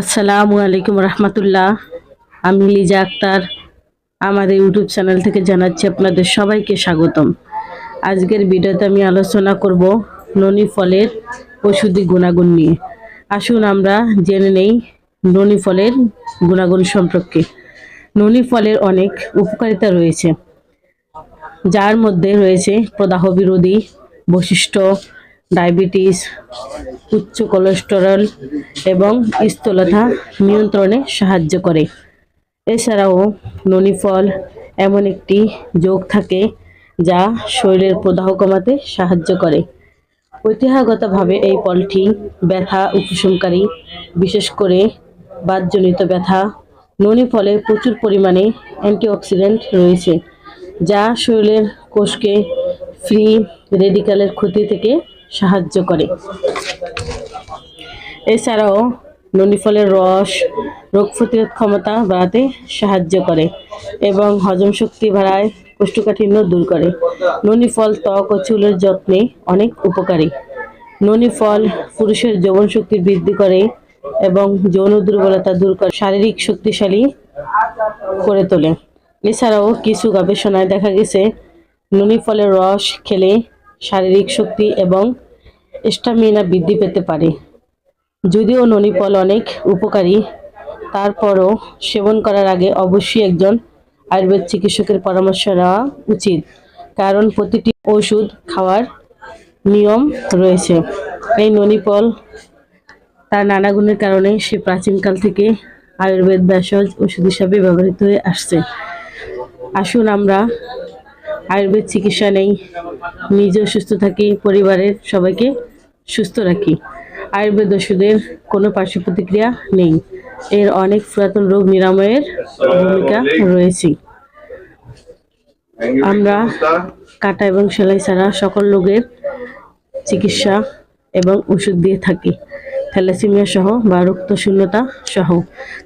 আসসালামু আলাইকুম রহমতুল্লাহ। আমি লিজা আক্তার। আমাদের ইউটিউব চ্যানেল থেকে জানাচ্ছি আপনাদের সবাইকে স্বাগতম। আজকের ভিডিওতে আমি আলোচনা করব ননি ফলের ওষুধি গুণাগুণ নিয়ে। আসুন আমরা জেনে নেই ননি ফলের গুণাগুণ সম্পর্কে। ননি ফলের অনেক উপকারিতা রয়েছে, যার মধ্যে রয়েছে প্রদাহ বিরোধী বৈশিষ্ট্য, ডায়াবেটিস উচ্চ কোলেস্টেরল এবং স্থূলতা নিয়ন্ত্রণে সাহায্য করে। এছাড়াও ননি ফল এমন একটি যোগ থাকে যা শরীরের প্রদাহ কমাতে সাহায্য করে। ঐতিহ্যগতভাবে এই ফলটি ব্যথা উপশমকারী, বিশেষ করে বাতজনিত ব্যথা। ননি ফলে প্রচুর পরিমাণে অ্যান্টিঅক্সিডেন্ট রয়েছে, যা শরীরের কোষকে ফ্রি রেডিক্যালের ক্ষতি থেকে সাহায্য করে। এছাড়াও ফলের রস, রোগ প্রতিরোধ ক্ষমতা বাড়াতে সাহায্য করে এবং হজম শক্তি বাড়ায়, কোষ্ঠকাঠিন্য দূর করে। ননি ফল ত্বক ও চুলের যত্নে অনেক উপকারী। ননি ফল পুরুষের যৌবন শক্তি বৃদ্ধি করে এবং যৌন দুর্বলতা দূর করে, শারীরিক শক্তিশালী করে তোলে। এছাড়াও কিছু গবেষণায় দেখা গেছে ফলের রস খেলে শারীরিক শক্তি এবং স্টামিনা বৃদ্ধি পেতে পারে। যদিও ননি ফল অনেক উপকারী, তারপরও সেবন করার আগে অবশ্যই একজন আয়ুর্বেদ চিকিৎসকের পরামর্শ নেওয়া উচিত। কারণ প্রতিটি ওষুধ খাওয়ার নিয়ম রয়েছে। এই ননি ফল তার নানা গুণের কারণে সে প্রাচীনকাল থেকে আয়ুর্বেদ ভেষজ ওষুধ হিসাবে ব্যবহৃত হয়ে আসছে। আসুন আমরা আয়ুর্বেদ চিকিৎসা নেই, নিজেও সুস্থ থাকি, পরিবারের সবাইকে সুস্থ রাখি। আয়ুর্বেদ ওষুধের কোনো পার্শ্ব প্রতিক্রিয়া নেই। এর অনেক পুরাতন রোগ নিরাময়ের ভূমিকা রয়েছে। আমরা কাটা এবং সেলাই ছাড়া সকল রোগের চিকিৎসা এবং ওষুধ দিয়ে থাকি। থ্যালাসেমিয়া সহ বা রক্তশূন্যতা সহ।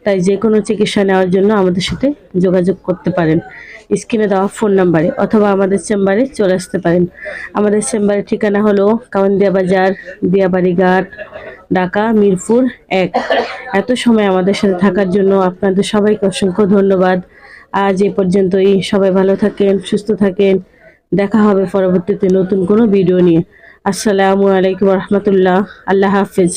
তাই যে কোনো চিকিৎসা নেওয়ার জন্য আমাদের সাথে যোগাযোগ করতে পারেন। স্ক্রিনে দেওয়া ফোন নাম্বারে অথবা আমাদের চেম্বারে চলে আসতে পারেন। আমাদের চেম্বারের ঠিকানা হলো কাউন্দিয়া বাজার, দিয়াবাড়ি ঘাট, ঢাকা, মিরপুর এক। এত সময় আমাদের সাথে থাকার জন্য আপনাদের সবাইকে অসংখ্য ধন্যবাদ। আজ এ পর্যন্তই। সবাই ভালো থাকেন, সুস্থ থাকেন। দেখা হবে পরবর্তীতে নতুন কোনো ভিডিও নিয়ে। আসসালামু আলাইকুম রহমতুল্লাহ। আল্লাহ হাফিজ।